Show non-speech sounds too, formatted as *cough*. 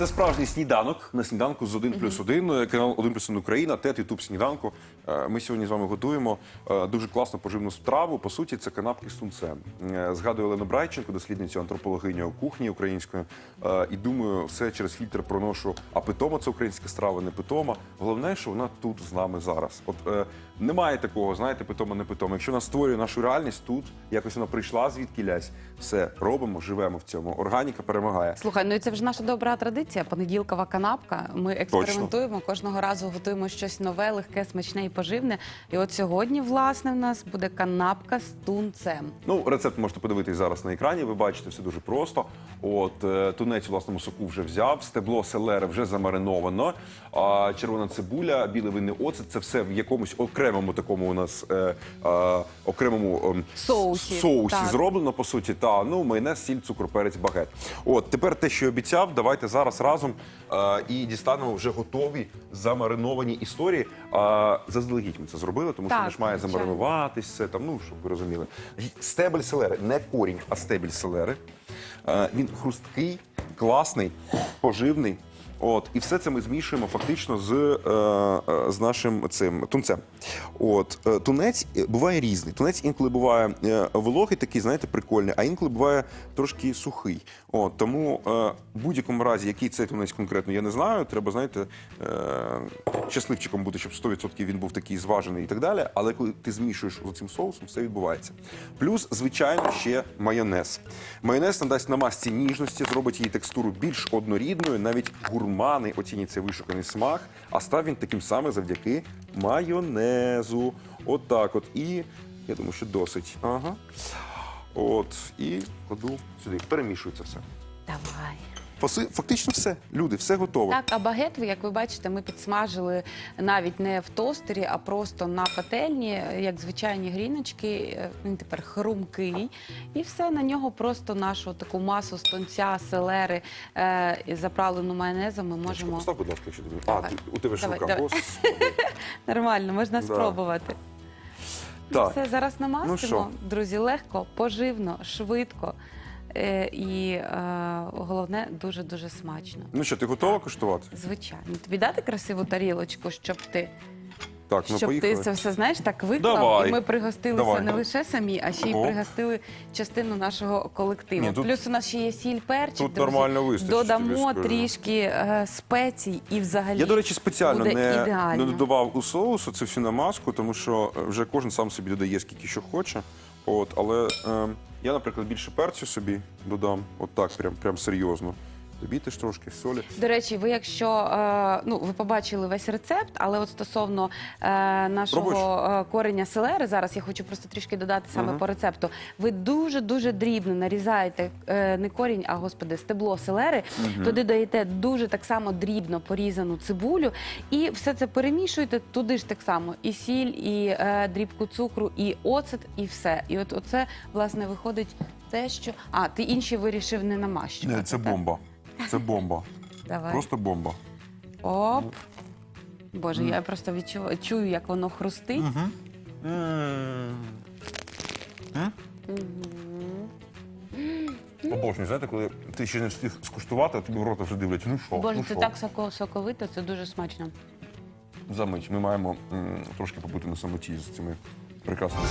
Це справжній сніданок на сніданку з 1 плюс 1, канал 1 плюс 1 Україна, ТЕТ, Ютуб сніданку. Е, Ми сьогодні з вами готуємо е, дуже класну поживну страву. По суті, це канапки з тунцем. Е, Згадую Олену Брайченко, дослідницю антропологиню кухні української. Е, І думаю, все через фільтр проношу. А питома це українська страва, не питома. Головне, що вона тут з нами зараз. От е, немає такого, знаєте, питома, не питома. Якщо вона створює нашу реальність тут, якось вона прийшла звідки лясь, все робимо, живемо в цьому. Органіка перемагає. Слухай, ну і це вже наша добра традиція. Понеділкова канапка. Ми експериментуємо кожного разу, готуємо щось нове, легке, смачне і поживне. І от сьогодні, власне, в нас буде канапка з тунцем. Ну, рецепт можете подивитись зараз на екрані. Ви бачите, все дуже просто. От е, тунець у власному соку вже взяв, стебло селери вже замариновано. А червона цибуля, білий винний оцет це все в якомусь окремому такому у нас е, е, окремому ем, Соусі, соусі так. зроблено по суті. Та ну майонез, сіль, цукор, перець, багет. От тепер те, що я обіцяв, давайте зараз разом е, і дістанемо вже готові замариновані історії. Е, заздалегідь ми це зробили, тому що Так, воно ж має звичайно. замаринуватись, все там, ну щоб ви розуміли. Стебель селери, не корінь, а стебель селери. Е, Він хрусткий, класний, поживний. От, і все це ми змішуємо фактично з, е, е, з нашим цим тунцем. От, е, тунець е, буває різний. Тунець інколи буває вологий, такий, знаєте, прикольний, а інколи буває трошки сухий. От, тому е, в будь-якому разі, який цей тунець конкретно, я не знаю. Треба, знаєте, е, щасливчиком бути, щоб 100% він був такий зважений і так далі. Але коли ти змішуєш з цим соусом, все відбувається. Плюс, звичайно, ще майонез. Майонез надасть на масці ніжності, зробить її текстуру більш однорідною. Навіть гурмани оцінять цей вишуканий смак. А став він таким самим завдяки майонезу. От так от. І я думаю, що досить. Ага. От. І кладу сюди. Перемішується все. Давай. Фактично все. Люди, все готово. Так, а багетви, як ви бачите, ми підсмажили навіть не в тостері, а просто на пательні, як звичайні гріночки. Е, Він тепер хрумкий. І все на нього просто нашу таку масу з тонця, селери е, заправлену майонезом ми можемо Постав, будь ласка, якщо тобі. А, ти- у тебе ж Давай, рука. давай. *laughs* Нормально, можна Да. спробувати. Ну, Так. Все зараз Ну намастимо, що? друзі, легко, поживно, швидко. Е, і е, головне дуже дуже смачно. Ну що, ти готова куштувати? Звичайно, тобі дати красиву тарілочку, щоб ти Так, ну щоб поїхали. ти це все знаєш так виклав, Давай. і ми пригостилися Давай. не лише самі, а ще й пригостили частину нашого колективу. Ні, тут- Плюс у нас ще є сіль перчик. тут друзі. нормально вистачить, тобі Додамо скажу. трішки е, спецій і взагалі. Я, до речі, спеціально буде не, ідеально. не додавав у соусу цю всю намазку, тому що е, вже кожен сам собі додає скільки що хоче. От, але е, я, наприклад, більше перцю собі додам. От так, прям, прям серйозно. Тобі теж трошки солі. До речі, ви якщо е, ну ви побачили весь рецепт, але от стосовно е, нашого е, кореня селери, зараз я хочу просто трішки додати саме по рецепту. Ви дуже дуже дрібно нарізаєте е, не корінь, а господи, стебло селери. Туди даєте дуже так само дрібно порізану цибулю, і все це перемішуєте туди ж так само. І сіль, і е, дрібку цукру, і оцет, і все. І от оце власне виходить те, що а ти інші вирішив не намащувати. Це так? бомба. Це бомба. Давай. Просто бомба. Оп. Боже, я просто відчуваю, чую, як воно хрустить. Обожнюю, знаєте, коли ти ще не встиг скуштувати, а тобі в рота вже дивлять. Ну що, Боже, ну це що? так соко- соковито, це дуже смачно. За мить. Ми маємо м, трошки побути на самоті з цими прекрасними.